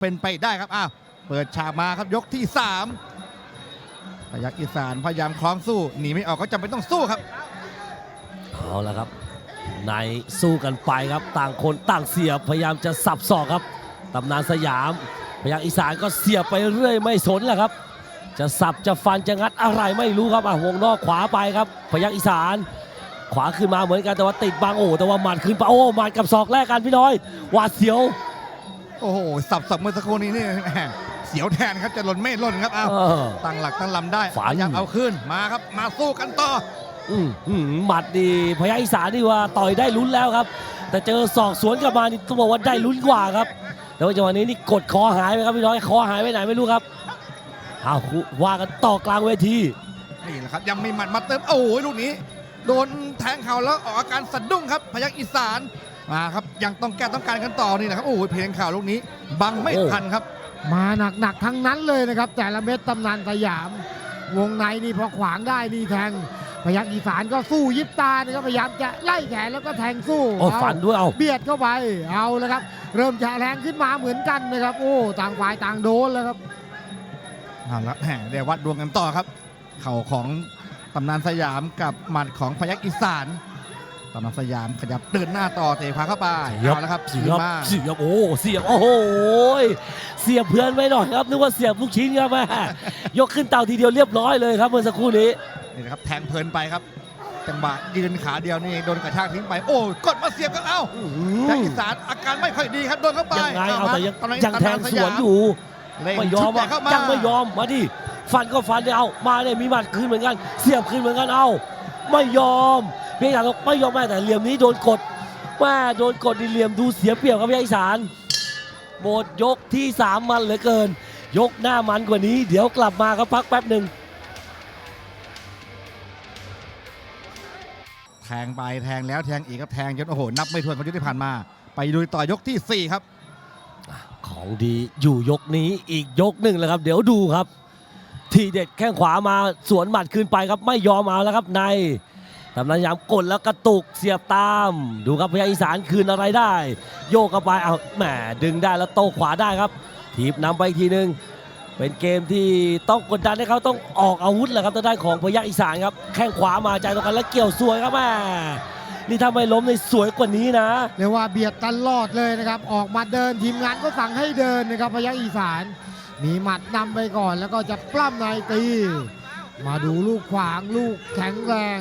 เป็นไปได้ครับอ้าวเปิดฉากมาครับยกที่สามพยักอีสานพยายามคล้องสู้หนีไม่ออกก็จำเป็นต้องสู้ครับเอาละครับในสู้กันไปครับต่างคนต่างเสียบพยายามจะสับศอกครับตำนานสยาม พยักอีสานก็เสียบไปเรื่อยไม่สนแหละครับ จะสับจะฟันจะงัดอะไรไม่รู้ครับอะวงนอกขวาไปครับ พยักอีสาน ขวาขึ้นมาเหมือนกันแต่ว่าติดบางโอ้แต่ว่าหมัดขึ้นไปโอ้หมัดกับศอกแรกกันพี่น้อยหวาดเสียว โอ้โห สับสับเมื่อสักครู่นี้นี่แหมเสียวแทนครับจะหล่นไม่หล่นครับอ้าวเออ ตั้งหลักตั้งลำได้ฝันพยายามเอาขึ้นมาครับ มาสู้กันต่อ อืมอืมหมัดดีพยักอีสานนี่ว่าต่อยได้ลุ้นแล้วครับ แต่เจอศอกสวนกลับมานี่ต้องบอกว่าได้ลุ้นกว่าครับแต่ว่าจังหวะนี้นี่กดคอหายไปครับพี่น้อยคอหายไปไหนไม่รู้ครับเอาว่ากันต่อกลางเวที นี่แหละครับยังมีหมัดมาเติมโอ้โหลูกนี้ โดนแทงเข่าแล้วออกอาการสะดุ้งครับ พยักอีสาน มาครับยังต้องแก้ต้องการกันต่อนี่นะครับโอ้โหเพลงข่าวลูกนี้ บังไม่โอ้ทันครับ มาหนักๆทั้งนั้นเลยนะครับ แต่ละเม็ดตำนานสยาม วงในนี่พอขวางได้นี่แทงพยักอีสานก็สู้ยิบตานะครับพยายามจะไล่แขนแล้วก็แทงสู้โอ้เอาฝันด้วยเอาเบียดเข้าไปเอาแล้วครับ เริ่มจะแรงขึ้นมาเหมือนกันนะครับ โอ้ต่างฝ่ายต่างโดนแล้วครับเอาละแหมเดี๋ยววัดดวงกันต่อครับ เข่าของตำนานสยามกับหมัดของพยักอีสาน ตำนานสยามขยับเดินหน้าต่อเตะขวาเข้าไปเอาละครับเสีขึ้ยนบมาเสียบโอ้เสียบโอ้โหเสียบเพื่อนไว้หน่อยครับนึกว่าเสียบลูกชิ้นครับแม่ยกขึ้นเตาทีเดียวเรียบร้อยเลยครับเมื่อสักครู่นี้นี่นะครับแทงเพลินไปครับ จังหวะยืนขาเดียวนี่โดนกระชากทิ้งไป โอ้กดมาเสียบกันเอ้าอื้อพยักหือีอสานอาการไม่ค่อยดีครับโดนเข้าไปยังไงเอาแต่ยังตำนานยังแทงตำาสวนอยู่เล่งไม่ยอชุมดใหญ่อะเข้ามายังไม่ยอมมาดิฟันก็ฟันเนี่ยเอามาเนี่ยมีหมัดคืนเหมือนกัน เสียบคืนเหมือนกันเอาไม่ยอมเพียงแต่ไม่ยอมแม่แต่เหลี่ยมนี้โดนกดแม่โดนกดดีเหลี่ยมดูเสียเปรียบครับพี่ไอสารหมดยกที่สามมันเหลือเกิน ยกหน้ามันกว่านี้ เดี๋ยวกลับมาครับพักแป๊บหนึ่งแทงไปแทงแล้วแทงอีกครับแทงจนโอ้โหนับไม่ถ้วนของยกที่ผ่านมา ไปดูต่อยกที่สี่ครับ ของดีอยู่ยกนี้อีกยกหนึ่งเลยครับ เดี๋ยวดูครับ ทีเด็ดแข้งขวามาสวนหมัดขึ้นไปครับไม่ยอมเอาแล้วครับใน ตำนานยามกดแล้วกระตุกเสียบตาม ดูครับพยาอีสานคืนอะไรได้ โยกเข้าไปเอาแหมดึงได้แล้วโต้ขวาได้ครับ ทีบนำไปอีกทีหนึ่งเป็นเกมที่ต้องกดดันให้เขาต้องออกอาวุธแหละครับทางด้านของพยักอีสานครับแข้งขวามาใจตรงกันแล้วเกี่ยวสวยครับแม่นี่ถ้าไม่ล้มในสวยกว่านี้นะเรียกว่าเบียดตลอดเลยนะครับ ออกมาเดินทีมงานก็สั่งให้เดินนะครับพยักอีสาน มีหมัดนำไปก่อนแล้วก็จะปล้ำในตี มาดูลูกขวางลูกแข็งแรง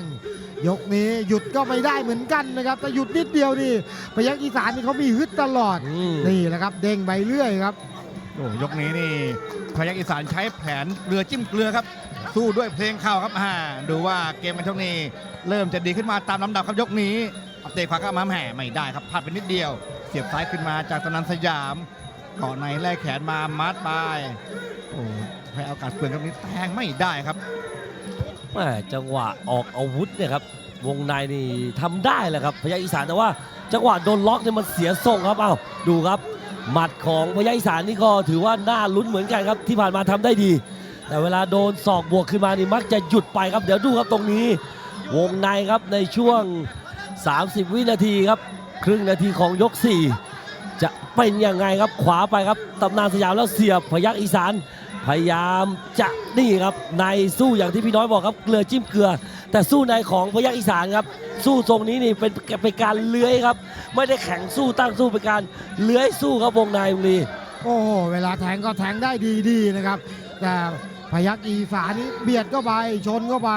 ยกนี้หยุดก็ไม่ได้เหมือนกันนะครับแต่หยุดนิดเดียวนี่พยักอีสานนี่เขามีฮึดตลอด อืม นี่แหละครับ เด้งไปเรื่อยครับ โอ้ยกนี้นี่พยักอีสานใช้แผนเรือจิ้มเกลือครับ สู้ด้วยเพลงเข้าครับอ่าดูว่าเกมมันช่วงนี้ เริ่มจะดีขึ้นมาตามลำดับครับยกนี้เอาเตะขวาเข้ามาแหมไม่ได้ครับพลาดไปนิดเดียว เสียบซ้ายขึ้นมาจากตำนานสยามเกาะในแลกแขนมามัดไปโอ้ ให้เอาการเปลืองครับนี้แทงไม่ได้ครับแม่จังหวะออกอาวุธเนี่ยครับวงในนี่ทำได้แหละครับพยัคฆ์อีสานแต่ว่า จังหวะโดนล็อกเนี่ยมันเสียทรงครับเอ้าดูครับหมัดของพยัคฆ์อีสานนี่ก็ถือว่าน่าลุ้นเหมือนกันครับที่ผ่านมาทำได้ดี แต่เวลาโดนศอกบวกขึ้นมานี่มักจะหยุดไปครับเดี๋ยวดูครับตรงนี้ วงในครับในช่วง 30 วินาทีครับครึ่งนาทีของยก 4 จะเป็นยังไงครับขวาไปครับตำนานสยามแล้วเสียบพยัคฆ์อีสาน พยายามจะนี่ครับในสู้อย่างที่พี่น้อยบอกครับเกลือจิ้มเกลือ แต่สู้ในของพยัคฆ์อีสานครับ สู้ทรงนี้นี่เป็นเป็นการเลื้อยครับ ไม่ได้แข่งสู้ตั้งสู้เป็นการเลื้อยสู้ครับวงในบุรีโอ้โหเวลาแทงก็แทงได้ดีๆนะครับ แต่พยักอีสานนี่เบียดเข้าไปชนเข้าไป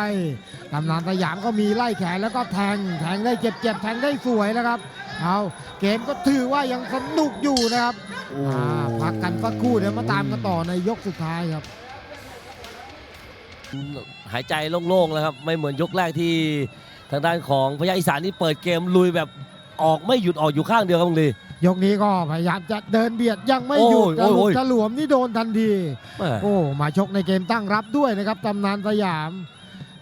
ตำนานสยามก็มีไล่แขนแล้วก็แทงแทงได้เจ็บๆแทงได้สวยนะครับเอาเกมก็ถือว่ายังสนุกอยู่นะครับ พักกันสักครู่เดี๋ยวมาตามกันต่อในยกสุดท้ายครับ หายใจโล่งๆแล้วครับ ไม่เหมือนยกแรกที่ทางด้านของพยัคฆ์อีสานนี่เปิดเกมลุยแบบออกไม่หยุดออกอยู่ข้างเดียวครับบุรียกนี้ก็พยายามจะเดินเบียดยังไม่หยุดโอ้ยโอ้ยโอ้ยถลวมนี่โดนทันทีแม่โอ้มาชกในเกมตั้งรับด้วยนะครับตำนานสยาม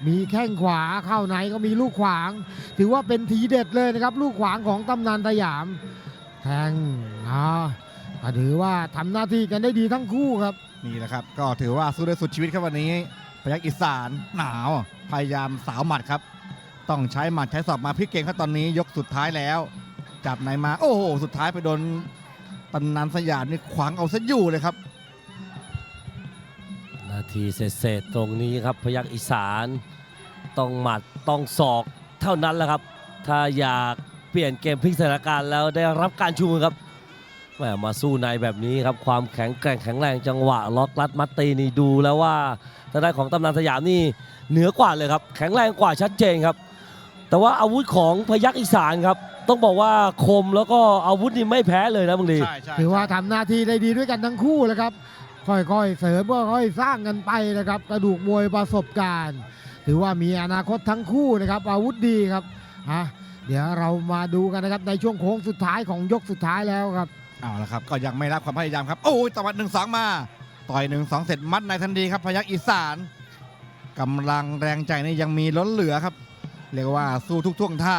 มีแข้งขวาเข้าในก็มีลูกขวาง ถือว่าเป็นทีเด็ดเลยนะครับ ลูกขวางของตำนานสยาม แทงอ่าก็ ถือว่าทำหน้าที่กันได้ดีทั้งคู่ครับ นี่แหละครับ ก็ถือว่าสู้ได้สุดชีวิตครับวันนี้ พยักอีสานหนาว พยายามสาวหมัดครับ ต้องใช้หมัดใช้ศอกมาพลิกเกมครับตอนนี้ยกสุดท้ายแล้ว จับในมา โอ้โห สุดท้ายไปโดนตำนานสยามนี่ขวางเอาซะอยู่เลยครับ นาทีเศษๆตรงนี้ครับ พยักอีสานต้องหมัดต้องศอกเท่านั้นแหละครับ ถ้าอยากเปลี่ยนเกมพลิกสถานการณ์แล้วได้รับการชูมือครับแห มมาสู้ในแบบนี้ครับความแข็งแกร่งแข็งแรงจังหวะล็อกลัดมัดตีนี่ดูแล้วว่าทางด้านของตำนานสยามนี่เหนือกว่าเลยครับ แข็งแรงกว่าชัดเจนครับ แต่ว่าอาวุธของพยักอีสานครับ ต้องบอกว่าคมแล้วก็อาวุธนี่ไม่แพ้เลยนะบางทีใช่ใช่ถือว่าทำหน้าที่ได้ดีด้วยกันทั้งคู่เลยครับ ค่อยๆ เสริมค่อยๆสร้างกันไปนะครับ กระดูกมวยประสบการณ์ ถือว่ามีอนาคตทั้งคู่นะครับ อาวุธดีครับอะเดี๋ยวเรามาดูกันนะครับในช่วงโค้งสุดท้ายของยกสุดท้ายแล้วครับ เอาละครับก็ยังไม่รับความพยายามครับโอ้ยตวัดหนึ่งสองมาต่อยหนึ่งสองเสร็จมัดในทันทีครับพยักอีสานกำลังแรงใจนี่ยังมีล้นเหลือครับ เรียกว่าสู้ทุกท่วงท่า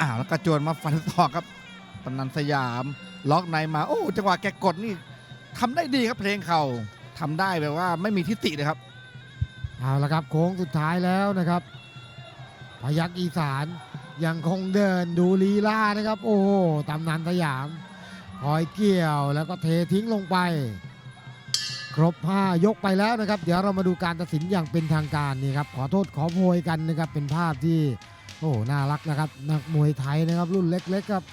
อ้าวแล้วกระโจนมาฟันศอกครับตำนันสยาม ล็อกในมาโอ้จังหวะแกกดนี่ทำได้ดีครับเพลงเข่าทำได้แบบว่าไม่มีทิฏฐิเลยครับเอาละครับโค้งสุดท้ายแล้วนะครับ พยักอีสานยังคงเดินดูลีลานะครับ โอ้ตำนานสยาม คอยเกี่ยวแล้วก็เททิ้งลงไป ครบ 5 ยกไปแล้วนะครับ เดี๋ยวเรามาดูการตัดสินอย่างเป็นทางการนี่ครับขอโทษขอโพยกันนะครับเป็นภาพที่โอ้น่ารักนะครับนักมวยไทยนะครับรุ่นเล็กๆครับ